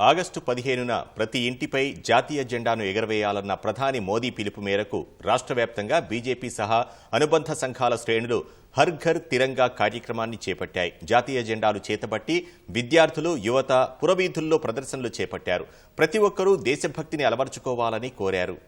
August పదిహేనున ప్రతి ఇంటిపై జాతీయ జెండాను ఎగరవేయాలన్న ప్రధాని మోదీ పిలుపు మేరకు రాష్ట్ర వ్యాప్తంగా బీజేపీ సహా అనుబంధ సంఘాల శ్రేణులు హర్ ఘర్ తిరంగా కార్యక్రమాన్ని చేపట్టాయి. జాతీయ జెండాలు చేతబట్టి విద్యార్థులు యువత పురవీధుల్లో ప్రదర్శనలు చేపట్టారు. ప్రతి ఒక్కరూ దేశభక్తిని అలవర్చుకోవాలని కోరారు.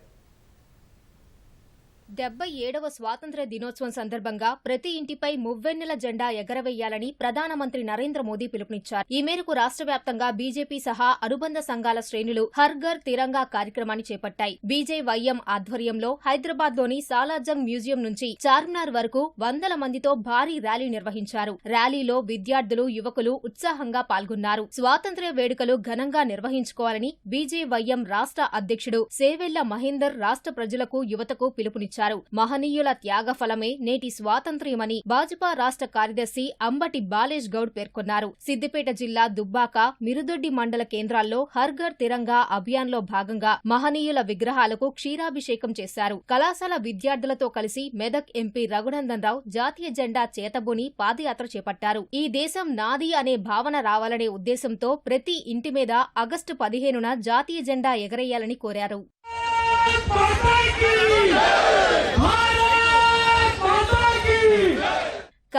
డెబ్బై ఏడవ స్వాతంత్ర్య దినోత్సవం సందర్భంగా ప్రతి ఇంటిపై మువ్వెన్నెల జెండా ఎగరవేయాలని ప్రధానమంత్రి నరేంద్ర మోదీ పిలుపునిచ్చారు. ఈ మేరకు రాష్ట్ర వ్యాప్తంగా బీజేపీ సహా అనుబంధ సంఘాల శ్రేణులు హర్ఘర్ తిరంగా కార్యక్రమాన్ని చేపట్టాయి. బీజేవైఎం ఆధ్వర్యంలో హైదరాబాద్లోని సాలార్జంగ్ మ్యూజియం నుంచి చార్మినార్ వరకు వందల మందితో భారీ ర్యాలీ నిర్వహించారు. ర్యాలీలో విద్యార్థులు యువకులు ఉత్సాహంగా పాల్గొన్నారు. స్వాతంత్ర్య వేడుకలు ఘనంగా నిర్వహించుకోవాలని బీజేవైఎం రాష్ట్ర అధ్యక్షుడు సేవెల్ల మహేందర్ రాష్ట్ర ప్రజలకు యువతకు పిలుపునిచ్చారు. మహనీయుల త్యాగఫలమే నేటి స్వాతంత్ర్యమని భాజపా రాష్ట్ర కార్యదర్శి అంబటి బాలేష్ గౌడ్ పేర్కొన్నారు. సిద్దిపేట జిల్లా దుబ్బాక మిరుదొడ్డి మండల కేంద్రాల్లో హర్ఘర్ తిరంగా అభియాన్లో భాగంగా మహనీయుల విగ్రహాలకు క్షీరాభిషేకం చేశారు. కళాశాల విద్యార్థులతో కలిసి మెదక్ ఎంపీ రఘునందన్ రావు జాతీయ జెండా చేతబూని పాదయాత్ర చేపట్టారు. ఈ దేశం నాది అనే భావన రావాలనే ఉద్దేశంతో ప్రతి ఇంటి మీద ఆగస్టు పదిహేనున జాతీయ జెండా ఎగరేయాలని కోరారు.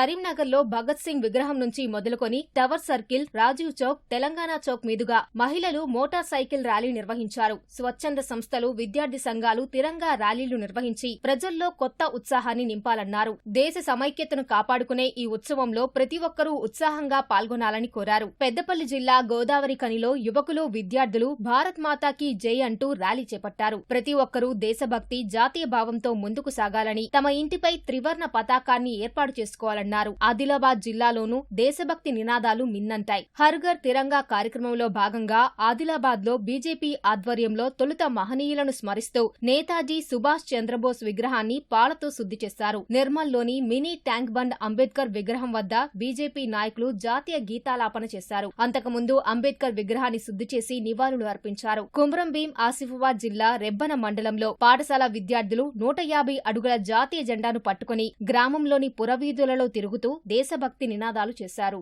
కరీంనగర్లో భగత్ సింగ్ విగ్రహం నుంచి మొదలుకొని టవర్ సర్కిల్ రాజీవ్ చౌక్ తెలంగాణ చౌక్ మీదుగా మహిళలు మోటార్ సైకిల్ ర్యాలీ నిర్వహించారు. స్వచ్ఛంద సంస్థలు విద్యార్థి సంఘాలు తిరంగా ర్యాలీలు నిర్వహించి ప్రజల్లో కొత్త ఉత్సాహాన్ని నింపాలన్నారు. దేశ సమైక్యతను కాపాడుకునే ఈ ఉత్సవంలో ప్రతి ఒక్కరూ ఉత్సాహంగా పాల్గొనాలని కోరారు. పెద్దపల్లి జిల్లా గోదావరి కనిలో యువకులు విద్యార్థులు భారత్ మాతాకి జై అంటూ ర్యాలీ చేపట్టారు. ప్రతి ఒక్కరూ దేశభక్తి జాతీయ భావంతో ముందుకు సాగాలని తమ ఇంటిపై త్రివర్ణ పతాకాన్ని ఏర్పాటు చేసుకోవాలన్నారు. ఆదిలాబాద్ జిల్లాలోనూ దేశభక్తి నినాదాలు మిన్నంటాయి. హర్ఘర్ తిరంగా కార్యక్రమంలో భాగంగా ఆదిలాబాద్లో బీజేపీ ఆధ్వర్యంలో తొలుత మహనీయులను స్మరిస్తూ నేతాజీ సుభాష్ చంద్రబోస్ విగ్రహాన్ని పాలతో శుద్ధి చేశారు. నిర్మల్లోని మినీ ట్యాంక్ బండ్ అంబేద్కర్ విగ్రహం వద్ద బీజేపీ నాయకులు జాతీయ గీతాలాపన చేశారు. అంతకుముందు అంబేద్కర్ విగ్రహాన్ని శుద్ధి చేసి నివాళులు అర్పించారు. కుమ్రం భీం ఆసిఫాబాద్ జిల్లా రెబ్బన మండలంలో పాఠశాల విద్యార్థులు నూట యాభై అడుగుల జాతీయ జెండాను పట్టుకుని గ్రామంలోని పురవీధులలో తిరుగుతూ దేశభక్తి నినాదాలు చేశారు.